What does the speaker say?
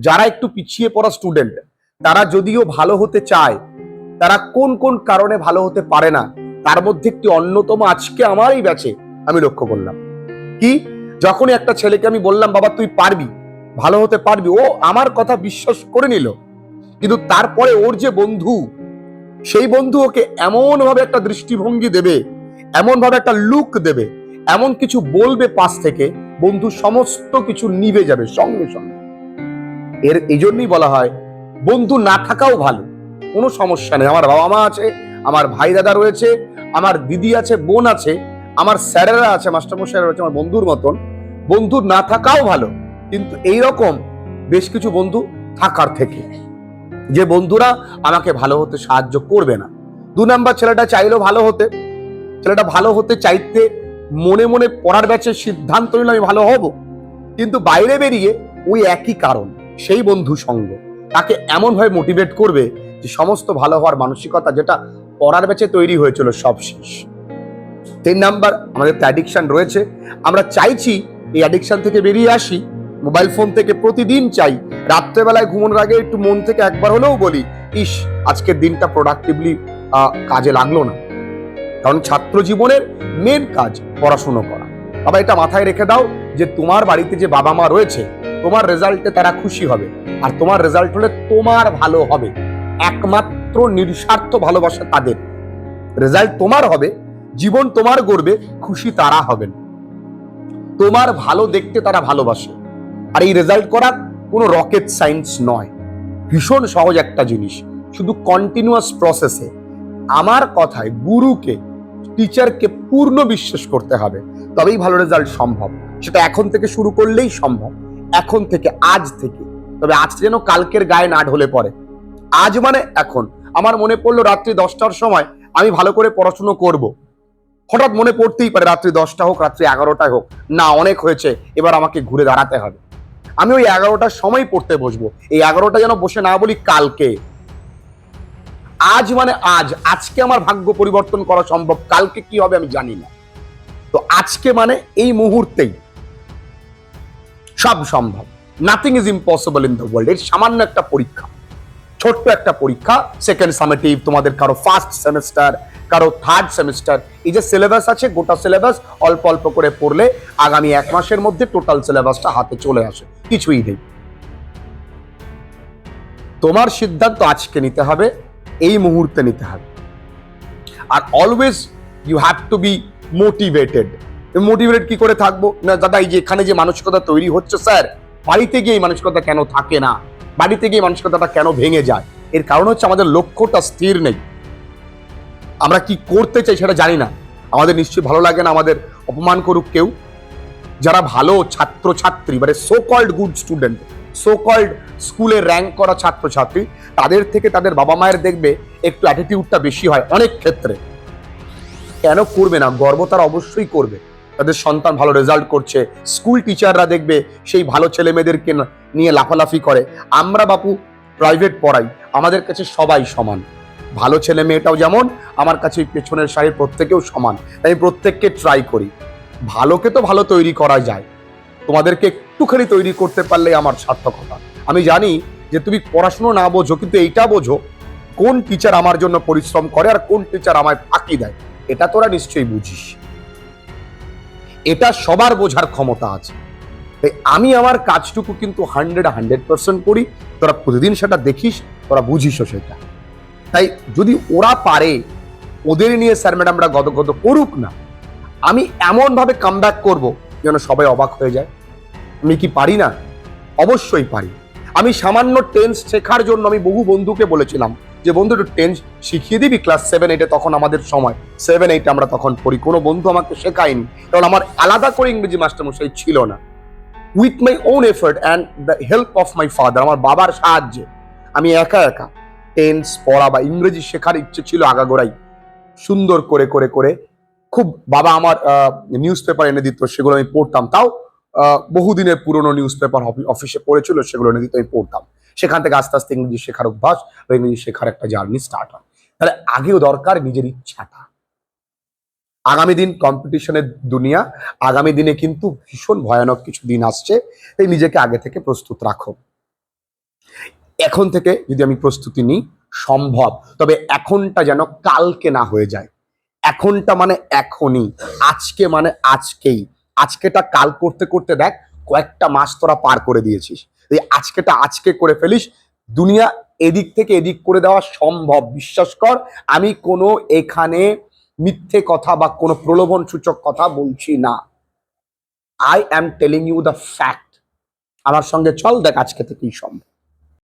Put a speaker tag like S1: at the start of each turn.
S1: যারা একটু পিছিয়ে পড়া স্টুডেন্ট তারা যদিও ভালো হতে চায়, তারা কোন কোন কারণে ভালো হতে পারে না, তার মধ্যে একটি অন্যতম আজকে আমারই ব্যাচে আমি লক্ষ্য করলাম। কি? যখনই একটা ছেলেকে আমি বললাম, বাবা, তুই পারবি, ভালো হতে পারবি। ও আমার কথা বিশ্বাস করে নিল। কিন্তু তারপরে ওর যে বন্ধু, সেই বন্ধু ওকে এমন ভাবে একটা দৃষ্টিভঙ্গি দেবে এমন ভাবে একটা লুক দেবে, এমন কিছু বলবে পাশ থেকে, বন্ধু সমস্ত কিছু নিভে যাবে সঙ্গে সঙ্গে। এর এই জন্যই বলা হয়, বন্ধু না থাকাও ভালো। কোনো সমস্যা নেই। আমার বাবা মা আছে, আমার ভাই দাদা রয়েছে, আমার দিদি আছে, বোন আছে, আমার স্যারেরা আছে, মাস্টারমশাইরা রয়েছে, আমার বন্ধুর মতন। বন্ধু না থাকাও ভালো, কিন্তু এই রকম বেশ কিছু বন্ধু থাকার থেকে। যে বন্ধুরা আমাকে ভালো হতে সাহায্য করবে না। দু নাম্বার, ছেলেটা চাইলো ভালো হতে। ছেলেটা ভালো হতে চাইতে মনে মনে পড়ার ব্যাচে সিদ্ধান্ত নিল, আমি ভালো হব। কিন্তু বাইরে বেরিয়ে ওই একই কারণ। সেই বন্ধু সঙ্গ। তাকে এমনভাবে মোটিভেট করবে যে সমস্ত ভালো হওয়ার মানসিকতা যেটা পড়ার ব্যাচে তৈরি হয়েছিল সব শেষ। তিন নাম্বার, আমাদের তো অ্যাডিকশন রয়েছে। আমরা চাইছি এই অ্যাডিকশন থেকে বেরিয়ে আসি। মোবাইল ফোন থেকে প্রতিদিন চাই। রাত্রেবেলায় ঘুমানোর আগে একটু মন থেকে একবার হলেও বলি, ইস, আজকের দিনটা প্রোডাক্টিভলি কাজে লাগল না। কারণ ছাত্র জীবনের মেন কাজ পড়াশুনো করা। বাবা, এটা মাথায় রেখে দাও যে তোমার বাড়িতে যে বাবা মা রয়েছে তোমার রেজাল্টে তারা খুশি হবে। আর তোমার রেজাল্ট হলে তোমার ভালো হবে। একমাত্র নিঃস্বার্থ ভালোবাসা তাদের। রেজাল্ট তোমার হবে, জীবন তোমার গড়বে, খুশি তারা হবেন। তোমার ভালো দেখতে তারা ভালোবাসে। আর এই রেজাল্ট করা কোনো রকেট সায়েন্স নয়। ভীষণ সহজ একটা জিনিস। শুধু কন্টিনিউয়াস প্রসেসে আমার কথায় গুরুকে টিচারকে পূর্ণ বিশ্বাস করতে হবে। তবেই ভালো রেজাল্ট সম্ভব। সেটা এখন থেকে শুরু করলেই সম্ভব। এখন থেকে, আজ থেকে। তবে আজ যেন কালকের গায়ে না ঢলে পড়ে। আজ মানে এখন। আমার মনে পড়ল রাত্রি দশটার সময় আমি ভালো করে পড়াশুনো করব। হঠাৎ মনে পড়তেই পারে রাত্রি দশটা হোক, রাত্রি এগারোটায় হোক। না, অনেক হয়েছে। এবার আমাকে ঘুরে দাঁড়াতে হবে। আমি ওই এগারোটার সময় পড়তে বসবো। এই এগারোটা যেন বসে না বলি কালকে। আজ মানে আজ। আজকে আমার ভাগ্য পরিবর্তন করা সম্ভব। কালকে কি হবে আমি জানি না। তো আজকে মানে এই মুহূর্তেই সব সম্ভব। Nothing is impossible in the world এর সামান্য একটা পরীক্ষা, ছোট্ট একটা পরীক্ষা সেকেন্ড সামেটিভ তোমাদের কারও ফার্স্ট সেমিস্টার কারও থার্ড সেমিস্টার এই যে সিলেবাস আছে, গোটা সিলেবাস অল্প অল্প করে পড়লে আগামী এক মাসের মধ্যে টোটাল সিলেবাসটা হাতে চলে আসে। কিছুই নেই। তোমার সিদ্ধান্ত আজকে নিতে হবে, এই মুহূর্তে নিতে হবে। আর always you have to be motivated motivated কি করে থাকব? না দাদা, এই যে এখানে যে মানসিকতা তৈরি হচ্ছে স্যার, বাড়িতে গিয়ে এই মানসিকতা কেন থাকে না? বাড়িতে গিয়ে মানসিকতাটা কেন ভেঙে যায়? এর কারণ হচ্ছে আমাদের লক্ষ্যটা স্থির নেই। আমরা কি করতে চাই সেটা জানি না। আমাদের নিশ্চয়ই ভালো লাগে না আমাদের অপমান করুক কেউ। যারা ভালো ছাত্র ছাত্রী মানে so called good student so called স্কুলে র্যাঙ্ক করা ছাত্র ছাত্রী তাদের থেকে তাদের বাবা মায়ের দেখবে একটু অ্যাটিটিউডটা বেশি হয় অনেক ক্ষেত্রে। কেন করবে না? গর্ব তারা অবশ্যই করবে। তাদের সন্তান ভালো রেজাল্ট করছে স্কুল টিচাররা দেখবে সেই ভালো ছেলে মেয়েদেরকে নিয়ে লাফালাফি করে। আমরা বাপু প্রাইভেট পড়াই, আমাদের কাছে সবাই সমান। ভালো ছেলে মেয়েটাও যেমন, আমার কাছে পেছনের সারির প্রত্যেকেও সমান। আমি প্রত্যেককে ট্রাই করি। ভালোকে তো ভালো তৈরি করা যায়। তোমাদেরকে একটুখানি তৈরি করতে পারলে আমার সার্থকতা আমি জানি যে তুমি পড়াশুনো না বোঝো, কিন্তু এইটা বোঝো, কোন টিচার আমার জন্য পরিশ্রম করে আর কোন টিচার আমায় ফাঁকি দেয়। এটা তোরা নিশ্চয়ই বুঝিস। এটা সবার বোঝার ক্ষমতা আছে। তাই আমি আমার কাজটুকু কিন্তু হান্ড্রেড হান্ড্রেড পার্সেন্ট করি। তোরা প্রতিদিন সেটা দেখিস, তোরা বুঝিসও সেটা। তাই যদি ওরা পারে, ওদের নিয়ে স্যার ম্যাডামরা গদগদ করুক না, আমি এমনভাবে কাম ব্যাক করব যেন সবাই অবাক হয়ে যায়। আমি কি পারি না? অবশ্যই পারি। আমি সামান্য টেন্স শেখার জন্য আমি বহু বন্ধুকে বলেছিলাম যে বন্ধু, একটু টেন্স শিখিয়ে দিবি ক্লাস সেভেন এইটে তখন আমাদের সময়। সেভেন এইটে আমরা তখন পড়ি। কোনো বন্ধু আমাকে শেখায়নি। কারণ আমার আলাদা করে ইংরেজি মাস্টারমশাই ছিল না। With my own effort and the help of my father আমার বাবার সাহায্যে। আমি একা একা টেন্স পড়া বা ইংরেজি শেখার ইচ্ছে ছিল আগাগোড়াই। সুন্দর করে করে করে খুব বাবা আমার নিউজ পেপার এনে দিত, সেগুলো আমি পড়তাম। তাও বহুদিনের পুরনো নিউজ পেপার অফিসে পড়েছিল, সেগুলো এনে দিত, আমি পড়তাম। সেখান থেকে আস্তে আস্তে ইংরেজি শেখার অভ্যাস বা ইংরেজি শেখার একটা জার্নি স্টার্ট হয়। তাহলে আগেও দরকার নিজের ইচ্ছাটা। আগামী দিন কম্পিটিশনের দুনিয়া, আগামী দিনে কিন্তু ভীষণ ভয়ানক কিছু দিন আসছে, তাই নিজেকে আগে থেকে প্রস্তুত রাখো। এখন থেকে যদি আমি প্রস্তুতি নিই, সম্ভব। তবে এখনটা যেন কালকে না হয়ে যায়। এখনটা মানে এখনই। আজকে মানে আজকেই। আজকেটা কাল করতে করতে দেখ, কয়েকটা মাস তোরা পার করে দিয়েছিস। এই আজকেটা আজকে করে ফেলিস। দুনিয়া এদিক থেকে এদিক করে দেওয়া সম্ভব। বিশ্বাস কর, আমি কোনো এখানে মিথ্যে কথা বা কোনো প্রলোভন সূচক কথা বলছি না। I am telling you the fact আমার সঙ্গে চল, দেখ আজকে থেকেই সম্ভব।